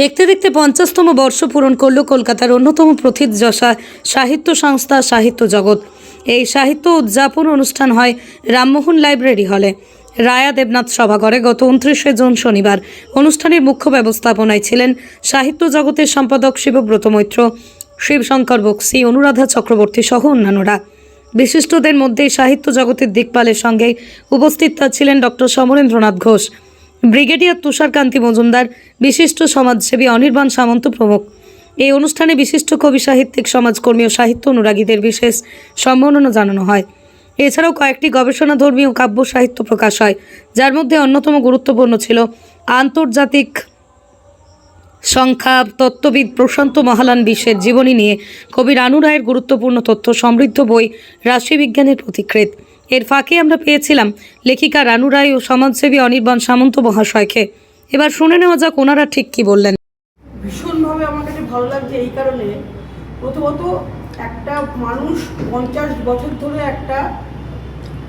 দেখতে দেখতে পঞ্চাশতম বর্ষ পূরণ করল কলকাতার অন্যতম প্রথিতযশা সাহিত্য সংস্থা সাহিত্য জগৎ। এই সাহিত্য উদযাপন অনুষ্ঠান হয় রামমোহন লাইব্রেরি হলে। রায়া দেবনাথ সভাঘরে গত উনত্রিশে জুন শনিবার অনুষ্ঠানের মুখ্য ব্যবস্থাপনায় ছিলেন সাহিত্য জগতের সম্পাদক শিবব্রত মৈত্র, শিবশঙ্কর বক্সি, অনুরাধা চক্রবর্তী সহ অন্যান্যরা। বিশিষ্টদের মধ্যে সাহিত্য জগতের দিকপালের সঙ্গে উপস্থিত ছিলেন ডক্টর সমরেন্দ্রনাথ ঘোষ। ব্রিগেডিয়ার তুষারকান্তি মজুমদার, বিশিষ্ট সমাজসেবী অনির্বাণ সামন্ত প্রমুখ। এই অনুষ্ঠানে বিশিষ্ট কবি সাহিত্যিক, সমাজকর্মী ও সাহিত্য অনুরাগীদের বিশেষ সম্মাননা জানানো হয়। এছাড়াও কয়েকটি গবেষণাধর্মী ও কাব্য সাহিত্য প্রকাশ হয়, যার মধ্যে অন্যতম গুরুত্বপূর্ণ ছিল আন্তর্জাতিক সংখ্যা তত্ত্ববিদ প্রশান্ত মহালান বিশ্বের জীবনী নিয়ে। কবি রানু রায়ের গুরুত্বপূর্ণ তথ্য সমৃদ্ধ বই, রাশিবিজ্ঞানের প্রতিকৃত। এর ফাঁকে আমরা পেয়েছিলাম লেখিকা রানু রায় ও সমাজসেবী অনির্বাণ সামন্ত মহাশয়কে। এবার শুনে নেওয়া যাক ওনারা ঠিক কি বললেন। ভীষণভাবে আমার কাছে ভালো লাগছে এই কারণে। প্রথমত, একটা মানুষ পঞ্চাশ বছর ধরে একটা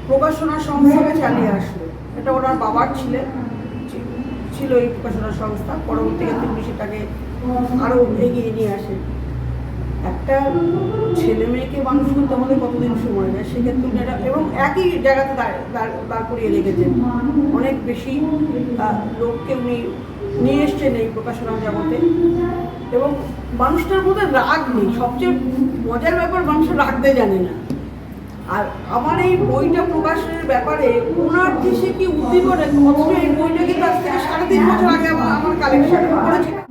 প্রকাশনা সংস্থাকে চালিয়ে আসলো। এটা ওনার বাবার ছিলেন, ছিল এই প্রকাশনা সংস্থা। পরবর্তীকালে তিনি সেটাকে আরও এগিয়ে নিয়ে আসেন। একটা ছেলে মেয়েকে মানুষ করতে আমাদের কতদিন সময় নেয়? সেক্ষেত্রে উনি এবং একই জায়গাতে দাঁড়- করিয়ে রেখেছেন। অনেক বেশি লোককে উনি নিয়ে এসছেন এই প্রকাশনা জগতে। এবং মানুষটার মধ্যে রাগ নেই। সবচেয়ে মজার ব্যাপার মানুষ রাখতে জানে না। আর আমার এই বইটা প্রকাশের ব্যাপারে ওনার সে কি উদ্দীপনে এই বইটা কিন্তু আজ থেকে সাড়ে তিন বছর আগে আমার কালেকশন করেছি আমি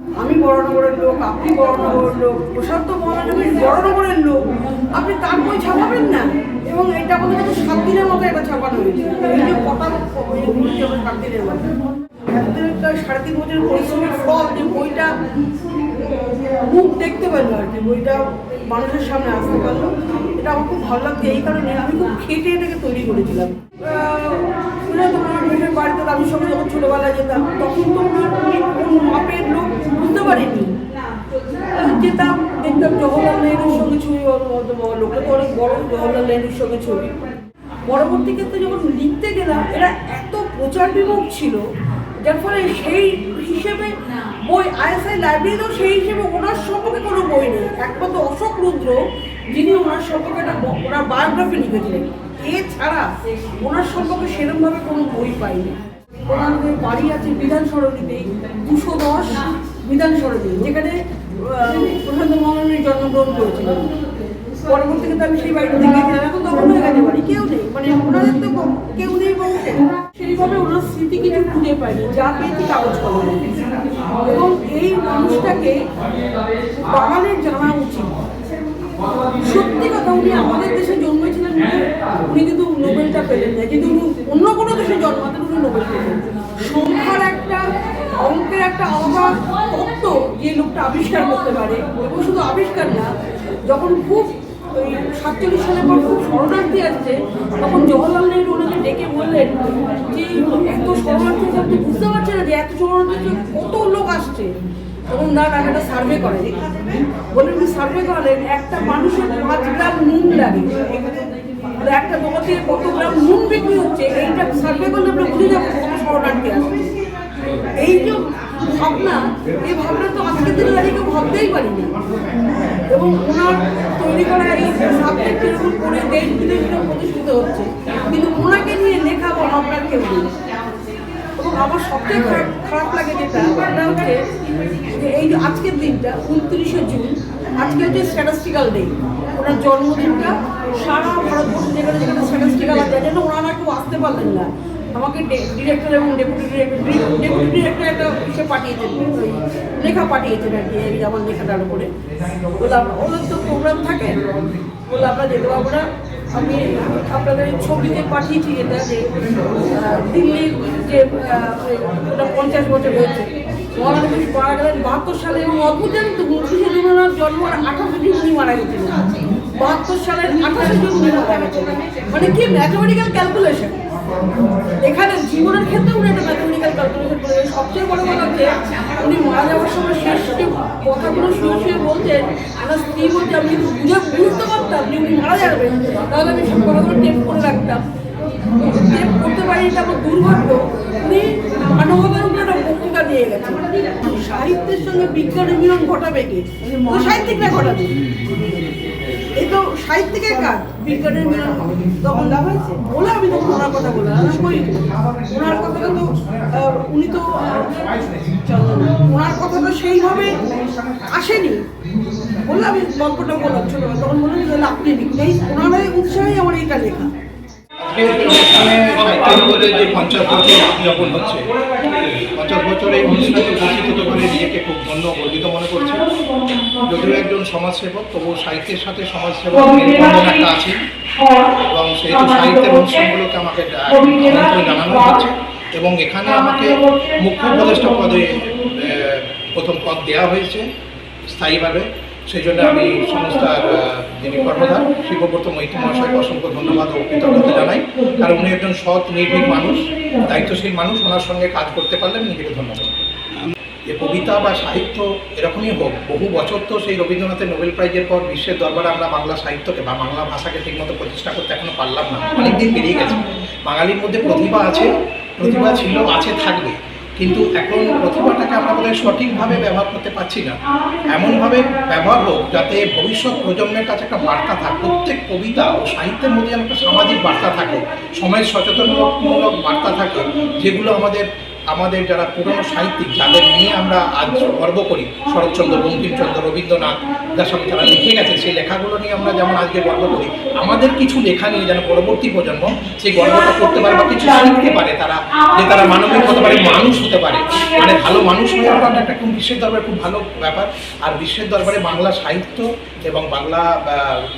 বড়নগরের লোক, আপনি বড়নগরের লোক প্রশান্ত মহানগরীর বড়নগরের লোক। আপনি তার বই ছাপাবেন না? এবং এটা আমাদের কাছে সাত দিনের মতো এটা ছাপানো হয়েছে। এই যে সাত দিনের মতো সাড়ে তিন বছরের পরিশ্রমের ফল, যে বইটা মুখ দেখতে পারল আর কি, বইটা মানুষের সামনে আসতে পারল। এটা আমার খুব ভালো লাগছে, এই কারণে আমি খুব খেটে এটাকে তৈরি করেছিলাম। বাড়িতে দাদুর সঙ্গে যখন ছোটোবেলায় যেতাম, তখন তো কোন মাপের লোক বুঝতে পারেনি। যেতাম, দেখতাম জওহরলাল নেহরুর সঙ্গে ছবি লোকে তো অনেক বড় জওহরলাল নেহরুর সঙ্গে ছবি। পরবর্তী ক্ষেত্রে যখন লিখতে গেলাম, এরা এত প্রচার বিমুখ ছিল, যার ফলে সেই হিসেবে বই, আইএসআই লাইব্রেরিতেও সেই হিসেবে ওনার সম্পর্কে কোনো বই নেই। একমাত্র অশোক রুদ্র, যিনি ওনার সম্পর্কে একটা ওনার বায়োগ্রাফি লিখেছিলেন। এছাড়া ওনার সম্পর্কে সেরকমভাবে কোনো বই পাইনি। ওনার বাড়ি আছে বিধান সরণিতেই, দুশো দশ বিধান সরণি, যেখানে প্রশান্ত মহাননী জন্মগ্রহণ করেছিলেন পরবর্তীতে আমি সেই বাড়িতে গিয়েছিলাম এখন তখন হয়ে গেছে বাড়ি, কেউ নেই। মানে ওনাদের তো কেউ নেই বলছে সেইভাবে ওনার স্মৃতি কিছু খুঁজে পাইনি, যা পেয়েছি কাগজ কলমে এবং এই মানুষটাকে বাঙালির জানা উচিত। সত্যি কথা, উনি আমাদের দেশে জন্মেছিলেন বলে উনি কিন্তু নোবেলটা পেলেন না যদি উনি অন্য কোনো দেশে জন্মাতেন উনি নোবেল পেতেন সংখ্যার একটা অঙ্কের একটা আলাদা তত্ত্ব যে লোকটা আবিষ্কার করতে পারে, এবং শুধু আবিষ্কার না, যখন খুব, ওই সাতচল্লিশ সালের পর খুব শরণার্থী আসছে, তখন জওয়াহরলাল নেহরু ওনাকে ডেকে বললেন যে, এত শরণার্থী আপনি বুঝতে পারছেন না যে এত শরণার্থী কত লোক আসছে? তখন না একটা সার্ভে করে বলে উনি সার্ভে করালেন একটা মানুষের পাঁচ গ্রাম নুন লাগে। একটা জগতে কত গ্রাম নুন বিক্রি হচ্ছে, এইটা সার্ভে করলে আমরা বুঝে যাব শরণার্থী আছে। এই যে ভাবনা, এই ভাবনা তো আজকের দিনে দাঁড়িয়ে কেউ ভাবতেই পারি না এবং ওনার তৈরি করা এই সাবজেক্ট এরকম করে দেশ বিদেশে প্রতিষ্ঠিত হচ্ছে। কিন্তু ওনাকে নিয়ে লেখা বা ভাবনার কেউ নেই। আমার সবচেয়ে খারাপ খারাপ লাগে যেটা হচ্ছে যে এই যে আজকের দিনটা, উনত্রিশে জুন, আজকে হচ্ছে স্ট্যাটাস্টিক্যাল ডে ওনার জন্মদিনটা সারা ভারতবর্ষ যেখানে যেখানে স্ট্যাটাস্টিক্যাল আছে জন্য ওনারা কেউ আসতে পারলেন না। আমাকে ডিরেক্টর এবং ডেপুটি ডিরেক্টর ডেপুটি ডিরেক্টর একটা ইসে পাঠিয়েছেন, ওই লেখা পাঠিয়েছেন আর কি, এই আমার লেখাটার উপরে। বললাম, ওদের তো প্রোগ্রাম থাকে। বলে আমরা যেতে পারব না। আমি আপনাদের ছবিতে পাঠিয়েছি এটা যে দিল্লির যে ওটা পঞ্চাশ বছর হয়েছে। মহারাজ মারা গেলেন বাহাত্তর সালে এবং অদ্ভুত জানেন তো ওনার জন্ম আঠাশে জুন উনি মারা গেছিলেন। বাহাত্তর সালের আঠাশে জুন উনি মানে কি ম্যাথমেটিক্যাল ক্যালকুলেশন এখানে জীবনের ক্ষেত্রে উনি একটা ম্যাথমেটিক্যাল ক্যালকুলেশন করে সবচেয়ে বড় কথা হচ্ছে, উনি মারা যাওয়ার সময় শেষ কথাগুলো শুয়ে শুয়ে বলতেন আমার স্ত্রী বলতে আমি যদি বুঝে বুঝতে পারতাম যে উনি মারা যাবেন। তাহলে আমি সব কথাগুলো টেপ করে রাখতাম। টেপ করতে পারি, এটা আমার দুর্ভাগ্য। উনি মানবতার উপরে একটা বক্তৃতা দিয়ে গেছে সাহিত্যের সঙ্গে বিজ্ঞানের মিলন ঘটাবে কে? সাহিত্যিকরা ঘটাবে। এই তো সাহিত্যিকের কাজ। বিজ্ঞানের মিলন তখন বলে আমি তখন ওনার কথা বলে আমি ওনার কথাটা তো উনি তো ওনার কথা তো সেইভাবে আসেনি। বললে আমি গল্পটা বললাম ছোটবেলা তখন বললাম যে তাহলে আপনি এই ওনার উৎসাহে আমার এইটা লেখা। অনুষ্ঠানে যে পঞ্চাশ বছর উদযাপন হচ্ছে। পঞ্চাশ বছর এই করে খুব গর্বিত মনে করছি। যদিও একজন সমাজসেবক তবু সাহিত্যের সাথে সমাজসেবক একটা আছে। এবং সেহেতু সাহিত্যের অনুষ্ঠানগুলোকে আমাকে জানানো হচ্ছে এবং এখানে আমাকে মুখ্য উপদেষ্টা পদে প্রথম পদ দেওয়া হয়েছে স্থায়ীভাবে। সেই জন্য আমি সংস্থার যিনি কর্মধার শিবব্রত মৈত্র মহাশয়কে অসংখ্য ধন্যবাদ ও কৃতজ্ঞতা জানাই। কারণ উনি একজন সৎ নির্ভীক মানুষ। দায়িত্বশীল মানুষ। ওনার সঙ্গে কাজ করতে পারলে আমি নিজেকে ধন্যবাদ যে কবিতা বা সাহিত্য এরকমই হোক, বহু বছর তো সেই রবীন্দ্রনাথের নোবেল প্রাইজের পর বিশ্বের দরবারে আমরা বাংলা সাহিত্যকে বা বাংলা ভাষাকে ঠিকমতো প্রতিষ্ঠা করতে এখনও পারলাম না অনেকদিন পেরিয়ে গেছে। বাঙালির মধ্যে প্রতিভা আছে, প্রতিভা ছিল, আছে, থাকবে। কিন্তু এখন প্রতিভাটাকে আমরা বোধহয় সঠিকভাবে ব্যবহার করতে পারছি না। এমনভাবে ব্যবহার হোক যাতে ভবিষ্যৎ প্রজন্মের কাছে একটা বার্তা থাকে, প্রত্যেক কবিতা ও সাহিত্যের মধ্যে একটা সামাজিক বার্তা থাকে, সমাজ সচেতনমূলক বার্তা থাকে, যেগুলো আমাদের আমাদের যারা পুরনো সাহিত্যিক যাদের নিয়ে আমরা আজ গর্ব করি। শরৎচন্দ্র, বঙ্কিমচন্দ্র, রবীন্দ্রনাথ যার সঙ্গে তারা লিখে গেছে, সেই লেখাগুলো নিয়ে আমরা যেমন আজকে গর্ব করি। আমাদের কিছু লেখা নিয়ে যেন পরবর্তী প্রজন্ম সেই গর্বটা করতে পারে বা কিছু শিখতে পারে, তারা যে তারা মানবিক হতে পারে, মানুষ হতে পারে। মানে ভালো মানুষ হয়ে ওঠাটা একটা খুব বিশ্বের দরবারে খুব ভালো ব্যাপার। আর বিশ্বের দরবারে বাংলা সাহিত্য এবং বাংলা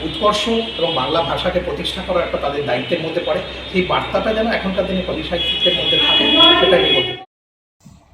উৎকর্ষ এবং বাংলা ভাষাকে প্রতিষ্ঠা করার একটা তাদের দায়িত্বের মধ্যে পড়ে। সেই বার্তাটা যেন এখনকার দিনে কবি সাহিত্যিকের মধ্যে থাকে সেটাই বলতে।